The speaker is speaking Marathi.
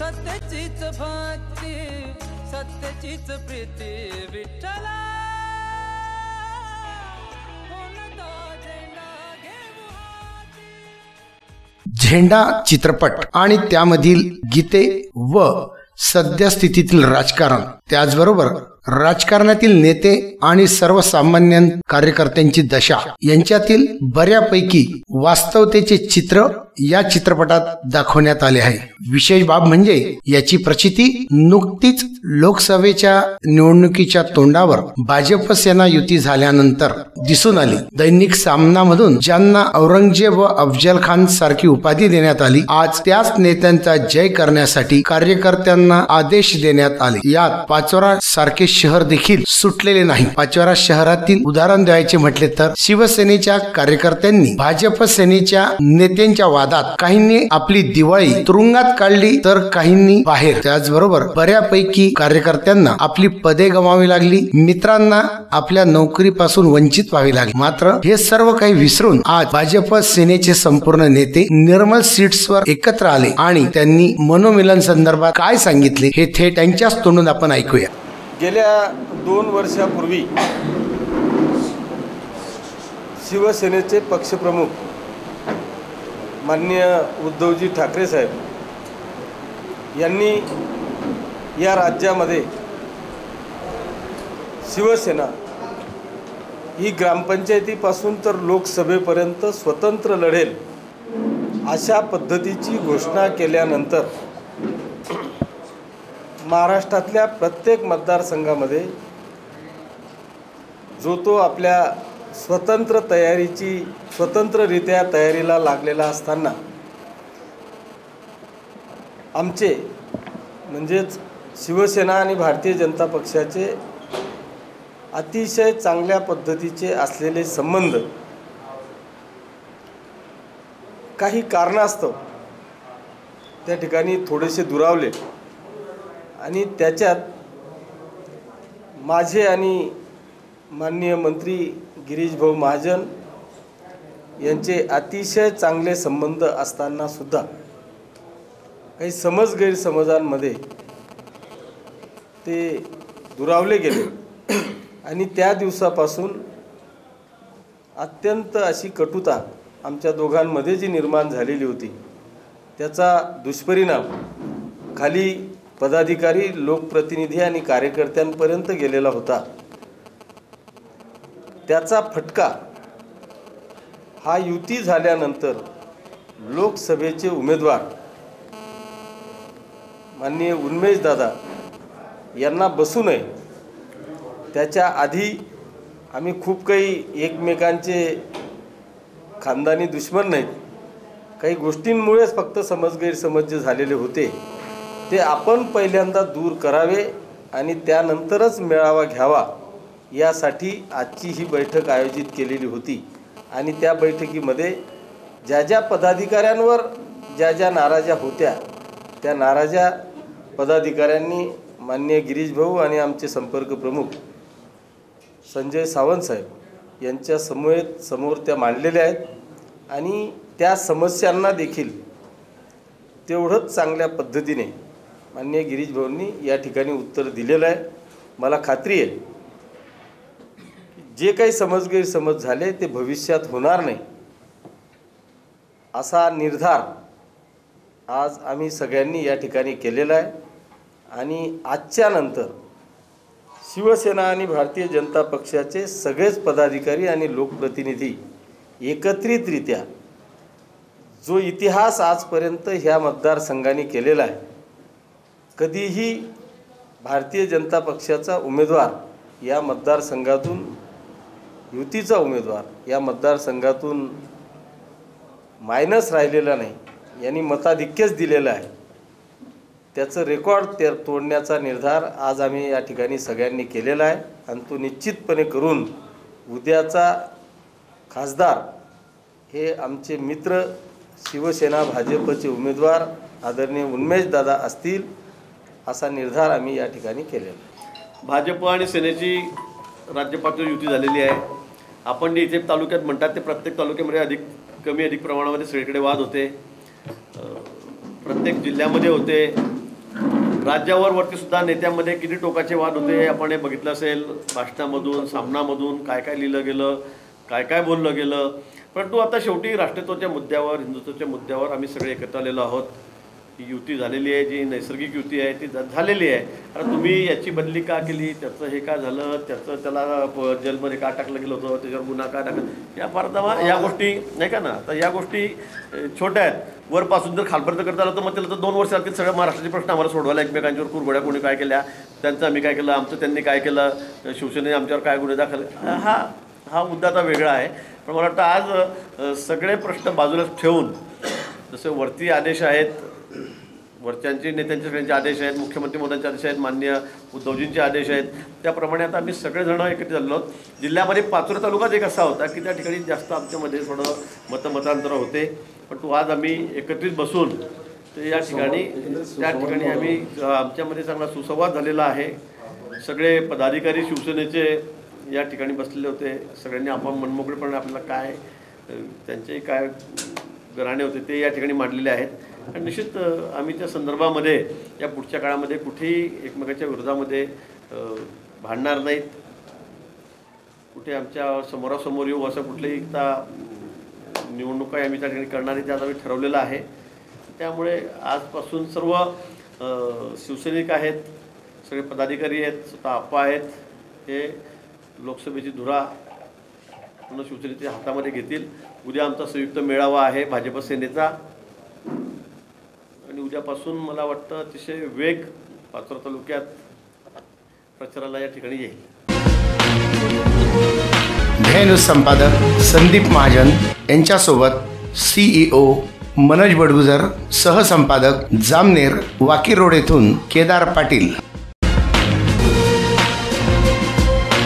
सत्याचीच भक्ती सत्याचीच प्रीती विठ्ठला. झेंडा चित्रपट आणि त्यामधील गीते व सद्यस्थितीतील राजकारण त्याचबरोबर राजकारणातील नेते आणि सर्वसामान्य कार्यकर्त्यांची दशा. यांच्यातील बऱ्यापैकी वास्तवतेचे चित्र या चित्रपटात दाखवण्यात आले आहे. विशेष बाब म्हणजे याची प्रचिती नुकतीच लोकसभेच्या निवडणुकीच्या तोंडावर भाजप सेना युती झाल्यानंतर दिसून आली. दैनिक सामनामधून ज्यांना औरंगजेब व अफजल खान सारखी उपाधी देण्यात आली आज त्याच नेत्यांचा जय करण्यासाठी कार्यकर्त्यांना आदेश देण्यात आले. यात पाचोरा सारखे शहर देखील सुटलेले नाही. पाचोरा शहरातील उदाहरण द्यायचे म्हटले तर शिवसेनेच्या कार्यकर्त्यांनी भाजप सेनेच्या नेत्यांच्या वादात काहींनी आपली दिवाळी तुरुंगात काढली तर काहींनी बाहेर. त्याचबरोबर बऱ्यापैकी कार्यकर्त्यांना आपली पदे गमावी लागली. मित्रांना आपल्या नोकरीपासून वंचित व्हावी लागली. मात्र हे सर्व काही विसरून आज भाजप सेनेचे संपूर्ण नेते निर्मल सीट्सवर एकत्र आले आणि त्यांनी मनोमिलन संदर्भात काय सांगितले हे थेट त्यांच्याच तोंडून आपण ऐकूया. गेल्या दोन वर्षापूर्वी शिवसेनेचे पक्षप्रमुख माननीय उद्धवजी ठाकरे साहेब यांनी या राज्यामध्ये शिवसेना ही ग्रामपंचायतीपासून तर लोकसभेपर्यंत स्वतंत्र लढेल अशा पद्धतीची घोषणा केल्यानंतर महाराष्ट्रातल्या प्रत्येक मतदारसंघामध्ये जो तो आपल्या स्वतंत्र तयारीची स्वतंत्ररित्या तयारीला लागलेला असताना आमचे म्हणजेच शिवसेना आणि भारतीय जनता पक्षाचे अतिशय चांगल्या पद्धतीचे असलेले संबंध काही कारणास्तव त्या ठिकाणी थोडेसे दुरावले. आणि त्याच्यात माझे आणि माननीय मंत्री गिरीशभाऊ महाजन यांचे अतिशय चांगले संबंध असताना सुद्धा काही समज गैरसमजांमध्ये ते दुरावले गेले. आणि त्या दिवसापासून अत्यंत अशी कटुता आमच्या दोघांमध्ये जी निर्माण झालेली होती त्याचा दुष्परिणाम खाली पदाधिकारी लोकप्रतिनिधी आणि कार्यकर्त्यांपर्यंत गेलेला होता. त्याचा फटका हा युती झाल्यानंतर लोकसभेचे उमेदवार माननीय उन्मेश दादा यांना बसू नये. त्याच्या आधी आम्ही खूप काही एकमेकांचे खानदानी दुश्मन नाहीत. काही गोष्टींमुळेच फक्त समज गैरसमज जे झालेले होते. ते आपण पहिल्यांदा दूर करावे आणि त्यानंतरच मेळावा घ्यावा यासाठी आजची ही बैठक आयोजित केलेली होती. आणि त्या बैठकीमध्ये ज्या ज्या पदाधिकाऱ्यांवर ज्या ज्या नाराज्या होत्या त्या नाराज्या पदाधिकाऱ्यांनी माननीय गिरीश भाऊ आणि आमचे संपर्क प्रमुख संजय सावंत साहेब यांच्या समवेत समोर त्या मांडलेल्या आहेत. आणि त्या समस्यांना देखील तेवढंच चांगल्या पद्धतीने माननीय गिरीश भाऊंनी या ठिकाणी उत्तर दिलेलं आहे. मला खात्री आहे जे काही समज गैरसमज झाले ते भविष्यात होणार नाही. असा निर्धार आज आम्ही सगळ्यांनी या ठिकाणी केलेला आहे. आणि आजच्या नंतर शिवसेना आणि भारतीय जनता पक्षाचे सगळेच पदाधिकारी आणि लोकप्रतिनिधी एकत्रितरित्या जो इतिहास आजपर्यंत ह्या मतदारसंघाने केलेला आहे कधीही भारतीय जनता पक्षाचा उमेदवार या मतदारसंघातून युतीचा उमेदवार या मतदारसंघातून मायनस राहिलेला नाही. यांनी मताधिक्यच दिलेलं आहे. त्याचं रेकॉर्ड ते तोडण्याचा निर्धार आज आम्ही या ठिकाणी सगळ्यांनी केलेला आहे. आणि तो निश्चितपणे करून उद्याचा खासदार हे आमचे मित्र शिवसेना भाजपचे उमेदवार आदरणीय उन्मेश दादा असतील असा निर्धार आम्ही या ठिकाणी केलेला आहे. भाजप आणि सेनेची राज्य पातळीवर युती झालेली आहे. आपण जे इथे तालुक्यात म्हणतात ते प्रत्येक तालुक्यामध्ये अधिक कमी अधिक प्रमाणामध्ये सगळीकडे वाद होते. प्रत्येक जिल्ह्यामध्ये होते. राज्यावर वरती सुद्धा नेत्यामध्ये किती टोकाचे वाद होते आपण हे बघितलं असेल. भाषणामधून सामनामधून काय काय लिहिलं गेलं काय काय बोललं गेलं. परंतु आता शेवटी राष्ट्रत्वाच्या मुद्द्यावर हिंदुत्वाच्या मुद्द्यावर आम्ही सगळे एकत्र आलेलो आहोत. ही युती झालेली आहे जी नैसर्गिक युती आहे ती झालेली आहे. आता तुम्ही याची बदली का केली? त्याचं हे का झालं? त्याचं त्याला प- जेलमध्ये का टाकलं गेलं होतं? त्याच्यावर गुन्हा का टाकला? या फार या गोष्टी नाही का ना? तर या गोष्टी छोट्या आहेत. वरपासून जर खालपर्यंत करता आलं तर मग त्याला तर दोन वर्ष लागतील. सगळ्या महाराष्ट्राचे प्रश्न आम्हाला सोडवायला एकमेकांच्यावर कुरघोड्या कोणी काय केल्या? त्यांचं आम्ही काय केलं? आमचं त्यांनी काय केलं? शिवसेनेने आमच्यावर काय गुन्हे दाखल? हा हा मुद्दा आता वेगळा आहे. पण मला वाटतं आज सगळे प्रश्न बाजूला ठेवून जसे वरती आदेश आहेत वरच्यांचे नेत्यांचे सगळ्यांचे आदेश आहेत मुख्यमंत्री मोदयांचे आदेश आहेत मान्य उद्धवजींचे आदेश आहेत. त्याप्रमाणे आता आम्ही सगळेजण एकत्रित झालो आहोत. जिल्ह्यामध्ये पाचोरा तालुकाच एक असा होता की त्या ठिकाणी जास्त आमच्यामध्ये थोडं मतमतांतर होते. पण तो आज आम्ही एकत्रित बसून ते या ठिकाणी त्या ठिकाणी आम्ही आमच्यामध्ये चांगला सुसंवाद झालेला आहे. सगळे पदाधिकारी शिवसेनेचे या ठिकाणी बसलेले होते. सगळ्यांनी आपण मनमोकळेपणे आपल्याला काय त्यांचे काय गराणे होते ते या ठिकाणी मांडलेले आहेत. आणि निश्चित आम्ही त्या संदर्भामध्ये या पुढच्या काळामध्ये कुठेही एकमेकाच्या विरोधामध्ये भांडणार नाहीत. कुठे आमच्या समोरासमोर येऊ असं कुठलेही एकदा निवडणुका आम्ही त्या ठिकाणी करणार आहे आम्ही ठरवलेलं आहे. त्यामुळे आजपासून सर्व शिवसैनिक आहेत सगळे पदाधिकारी आहेत स्वतः आप्पा आहेत हे लोकसभेची धुरा पूर्ण शिवसेनेच्या हातामध्ये घेतील. उद्या आमचा संयुक्त मेळावा आहे भाजप सेनेचा. आणि उद्यापासून मला वाटतं अतिशय वेग पाचोरा तालुक्यात प्रचाराला या ठिकाणी येईल. धेनु संपादक संदीप महाजन यांच्यासोबत सीईओ मनोज बडगुजर सहसंपादक जामनेर वाकी रोड येथून केदार पाटील.